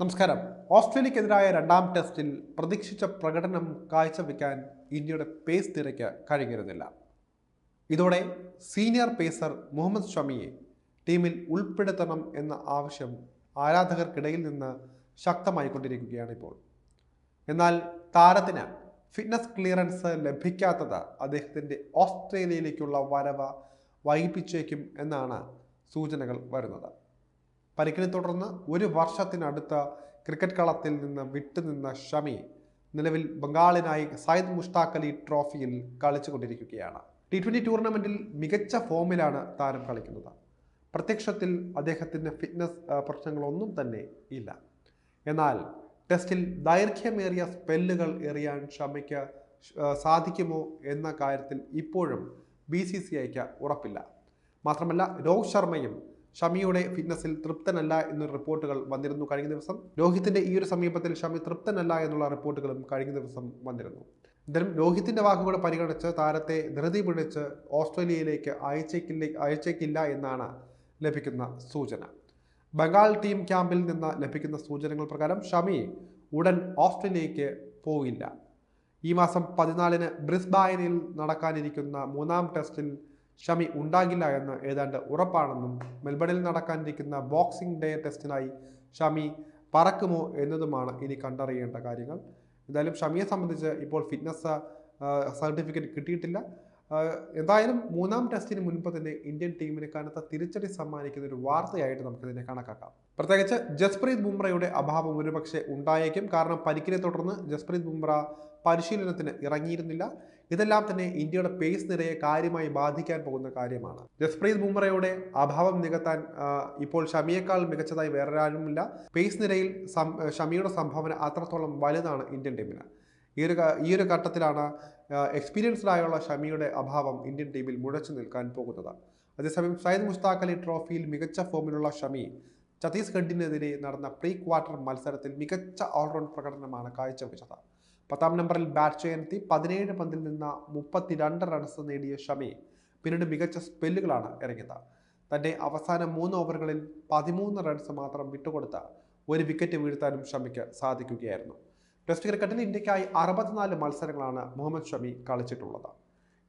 നമസ്കാരം. ഓസ്ട്രേലിയക്കെതിരായ രണ്ടാം ടെസ്റ്റിൽ പ്രതീക്ഷിച്ച പ്രകടനം കാഴ്ചവെക്കാൻ ഇന്ത്യയുടെ പേസ് തിരക്ക് കഴിഞ്ഞിരുന്നില്ല. ഇതോടെ സീനിയർ പേസർ മുഹമ്മദ് ഷമിയെ ടീമിൽ ഉൾപ്പെടുത്തണം എന്ന ആവശ്യം ആരാധകർക്കിടയിൽ നിന്ന് ശക്തമായിക്കൊണ്ടിരിക്കുകയാണ് ഇപ്പോൾ. എന്നാൽ താരത്തിന് ഫിറ്റ്നസ് ക്ലിയറൻസ് ലഭിക്കാത്തത് അദ്ദേഹത്തിന്റെ ഓസ്ട്രേലിയയിലേക്കുള്ള വരവ് വൈകിപ്പിച്ചേക്കും എന്നാണ് സൂചനകൾ വരുന്നത്. പരിക്കിനെ തുടർന്ന് ഒരു വർഷത്തിനടുത്ത ക്രിക്കറ്റ് കളത്തിൽ നിന്ന് വിട്ടുനിന്ന ഷമി നിലവിൽ ബംഗാളിനായി സയ്യിദ് മുഷ്താഖ് അലി ട്രോഫിയിൽ കളിച്ചുകൊണ്ടിരിക്കുകയാണ്. ടി ട്വന്റി ടൂർണമെന്റിൽ മികച്ച ഫോമിലാണ് താരം കളിക്കുന്നത്. പ്രത്യക്ഷത്തിൽ അദ്ദേഹത്തിന്റെ ഫിറ്റ്നസ് പ്രശ്നങ്ങളൊന്നും തന്നെ ഇല്ല. എന്നാൽ ടെസ്റ്റിൽ ദൈർഘ്യമേറിയ സ്പെല്ലുകൾ എറിയാൻ ഷമിക്ക് സാധിക്കുമോ എന്ന കാര്യത്തിൽ ഇപ്പോഴും ബി സി സി ഐക്ക് ഉറപ്പില്ല. മാത്രമല്ല രോഹിത് ശർമ്മയും ഷമിയുടെ ഫിറ്റ്നസിൽ തൃപ്തനല്ല എന്നൊരു റിപ്പോർട്ടുകൾ വന്നിരുന്നു കഴിഞ്ഞ ദിവസം. രോഹിത്തിന്റെ ഈ ഒരു സമീപത്തിൽ ഷമി തൃപ്തനല്ല എന്നുള്ള റിപ്പോർട്ടുകളും കഴിഞ്ഞ ദിവസം വന്നിരുന്നു. എന്തായാലും രോഹിത്തിന്റെ വാക്കുകൾ പരിഗണിച്ച് താരത്തെ ധൃതി പിടിച്ച് ഓസ്ട്രേലിയയിലേക്ക് അയച്ചേക്കില്ല അയച്ചേക്കില്ല എന്നാണ് ലഭിക്കുന്ന സൂചന. ബംഗാൾ ടീം ക്യാമ്പിൽ നിന്ന് ലഭിക്കുന്ന സൂചനകൾ പ്രകാരം ഷമി ഉടൻ ഓസ്ട്രേലിയയ്ക്ക് പോവില്ല. ഈ മാസം പതിനാലിന് ബ്രിസ്ബായനിൽ നടക്കാനിരിക്കുന്ന മൂന്നാം ടെസ്റ്റിൽ ഷമി ഉണ്ടാകില്ല എന്ന് ഏതാണ്ട് ഉറപ്പാണെന്നും മെൽബണിൽ നടക്കാനിരിക്കുന്ന ബോക്സിംഗ് ഡേ ടെസ്റ്റിനായി ഷമി പറക്കുമോ എന്നതുമാണ് ഇനി കണ്ടറിയേണ്ട കാര്യങ്ങൾ. എന്തായാലും ഷമിയെ സംബന്ധിച്ച് ഇപ്പോൾ ഫിറ്റ്നസ് സർട്ടിഫിക്കറ്റ് കിട്ടിയിട്ടില്ല. എന്തായാലും മൂന്നാം ടെസ്റ്റിന് മുൻപ് തന്നെ ഇന്ത്യൻ ടീമിന് കനത്ത തിരിച്ചടി സമ്മാനിക്കുന്ന ഒരു വാർത്തയായിട്ട് നമുക്കിതിനെ കണക്കാക്കാം. പ്രത്യേകിച്ച് ജസ്പ്രീത് ബുംറയുടെ അഭാവം ഒരുപക്ഷെ ഉണ്ടായേക്കും. കാരണം പരിക്കിനെ തുടർന്ന് ജസ്പ്രീത് ബുംറ പരിശീലനത്തിന് ഇറങ്ങിയിരുന്നില്ല. ഇതെല്ലാം തന്നെ ഇന്ത്യയുടെ പേസ് നിരയെ കാര്യമായി ബാധിക്കാൻ പോകുന്ന കാര്യമാണ്. ജസ്പ്രീത് ബുംറയുടെ അഭാവം നികത്താൻ ഇപ്പോൾ ഷമിയേക്കാൾ മികച്ചതായി വേറൊരാളുമില്ല പേസ് നിരയിൽ ഷമിയുടെ സംഭാവന അത്രത്തോളം വലുതാണ് ഇന്ത്യൻ ടീമിന്. ഈ ഒരു ഈ ഒരു ഘട്ടത്തിലാണ് എക്സ്പീരിയൻസ്ഡ് ആയുള്ള ഷമിയുടെ അഭാവം ഇന്ത്യൻ ടീമിൽ മുഴച്ചു നിൽക്കാൻ പോകുന്നത്. അതേസമയം സയ്യിദ് മുസ്താഖ് അലി ട്രോഫിയിൽ മികച്ച ഫോമിലുള്ള ഷമി ഛത്തീസ്ഗഡിനെതിരെ നടന്ന പ്രീ ക്വാർട്ടർ മത്സരത്തിൽ മികച്ച ഓൾറൗണ്ട് പ്രകടനമാണ് കാഴ്ചവെച്ചത്. പത്താം നമ്പറിൽ ബാറ്റ് ചെയ്യാനെത്തി പതിനേഴ് പന്തിൽ നിന്ന് മുപ്പത്തിരണ്ട് റൺസ് നേടിയ ഷമി പിന്നീട് മികച്ച സ്പെല്ലുകളാണ് ഇറങ്ങിയത്. തന്റെ അവസാന മൂന്ന് ഓവറുകളിൽ പതിമൂന്ന് റൺസ് മാത്രം വിട്ടുകൊടുത്ത ഒരു വിക്കറ്റ് വീഴ്ത്താനും ഷമിക്ക് സാധിക്കുകയായിരുന്നു. ടെസ്റ്റ് ക്രിക്കറ്റിൽ ഇന്ത്യക്കായി അറുപത്തിനാല് മത്സരങ്ങളാണ് മുഹമ്മദ് ഷമി കളിച്ചിട്ടുള്ളത്.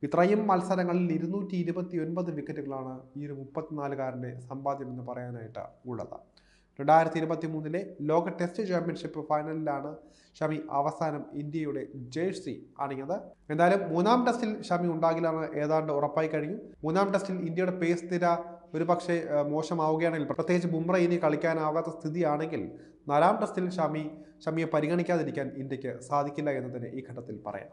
ഇത്രയും മത്സരങ്ങളിൽ ഇരുന്നൂറ്റി ഇരുപത്തി ഒൻപത് വിക്കറ്റുകളാണ് ഈ ഒരു മുപ്പത്തിനാലുകാരന്റെ സമ്പാദ്യം എന്ന് പറയാനായിട്ട് ഉള്ളത്. രണ്ടായിരത്തി ഇരുപത്തി മൂന്നിലെ ലോക ടെസ്റ്റ് ചാമ്പ്യൻഷിപ്പ് ഫൈനലിലാണ് ഷമി അവസാനം ഇന്ത്യയുടെ ജേഴ്സി അണിഞ്ഞത്. എന്തായാലും മൂന്നാം ടെസ്റ്റിൽ ഷമി ഉണ്ടാകില്ലെന്ന് ഏതാണ്ട് ഉറപ്പായി കഴിഞ്ഞു. മൂന്നാം ടെസ്റ്റിൽ ഇന്ത്യയുടെ പേസ് നിര ഒരു പക്ഷേ മോശമാവുകയാണെങ്കിൽ പ്രത്യേകിച്ച് ബുംറ ഇനി കളിക്കാനാവാത്ത സ്ഥിതിയാണെങ്കിൽ നാലാം ടെസ്റ്റിൽ ഷമി ഷമിയെ പരിഗണിക്കാതിരിക്കാൻ ഇന്ത്യയ്ക്ക് സാധിക്കില്ല എന്ന് തന്നെ ഈ ഘട്ടത്തിൽ പറയാം.